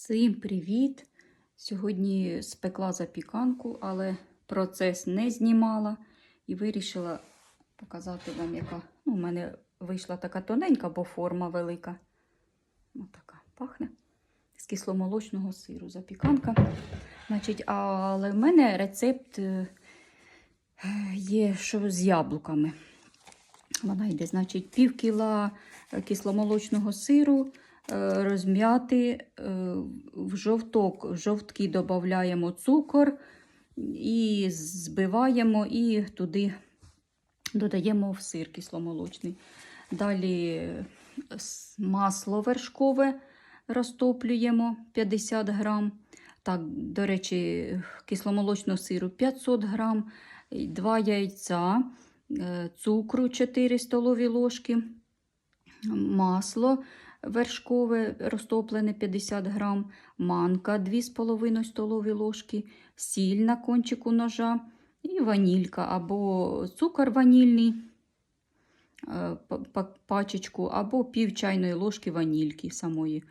Всім привіт! Сьогодні спекла запіканку, але процес не знімала і вирішила показати вам, яка ну, у мене вийшла така тоненька, бо форма велика. Ось така пахне з кисломолочного сиру запіканка. Значить, але в мене рецепт е, є що з яблуками. Вона йде, значить, пів кіла кисломолочного сиру розм'яти е, в жовток. В жовтки додаємо цукор і збиваємо і туди додаємо в сир кисломолочний. Далі е, масло вершкове розтоплюємо 50 грам. Так, до речі, кисломолочного сиру 500 грам, і два яйця, е, цукру 4 столові ложки, масло вершкове розтоплене 50 грам, манка 2,5 столові ложки, сіль на кончику ножа і ванілька або цукор ванільний е, па- па- пачечку, або пів чайної ложки ванільки самої.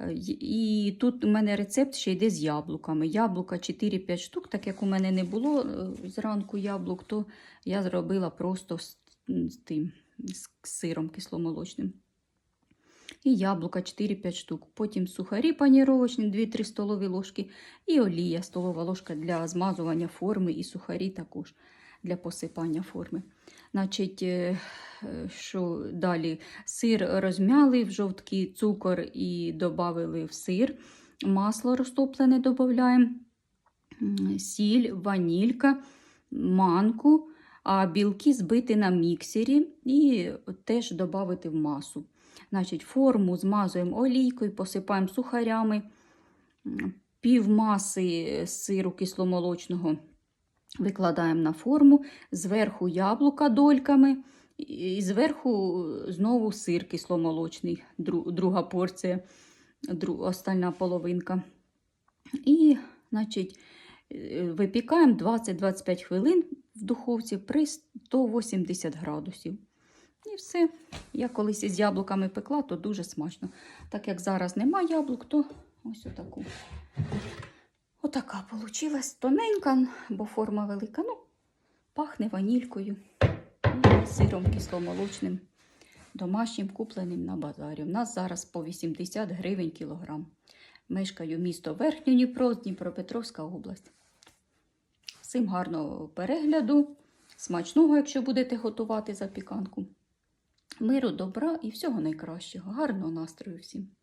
Е, І тут у мене рецепт ще йде з яблуками. Яблука 4-5 штук, так як у мене не було е, зранку яблук, то я зробила просто з тим з сиром кисломолочним. І яблука 4-5 штук. Потім сухарі паніровочні 2-3 столові ложки. І олія столова ложка для змазування форми, і сухарі також для посипання форми. Значить, що далі? Сир розм'яли в жовтки, цукор і додали в сир. Масло розтоплене додаємо, сіль, ванілька, манку, а білки збити на міксері і теж додати в масу. Значить, форму змазуємо олійкою, посипаємо сухарями, М, пів маси сиру кисломолочного викладаємо на форму, зверху яблука дольками, і зверху знову сир кисломолочний, друга порція, остальна половинка. І, значить, е, випікаємо 20-25 хвилин в духовці при 180 градусів. Все. Я колись із яблуками пекла, то дуже смачно. Так як зараз нема яблук, то ось отаку. Отака получилась тоненька, бо форма велика. Ну, пахне ванількою і сиром кисломолочним, домашнім купленим на базарі. У нас зараз по 80 гривень кілограм. Мешкаю місто Верхнє Дніпро, Дніпропетровська область. Всім гарного перегляду, смачного, якщо будете готувати запіканку. Миру, добра і всього найкращого. Гарного настрою всім!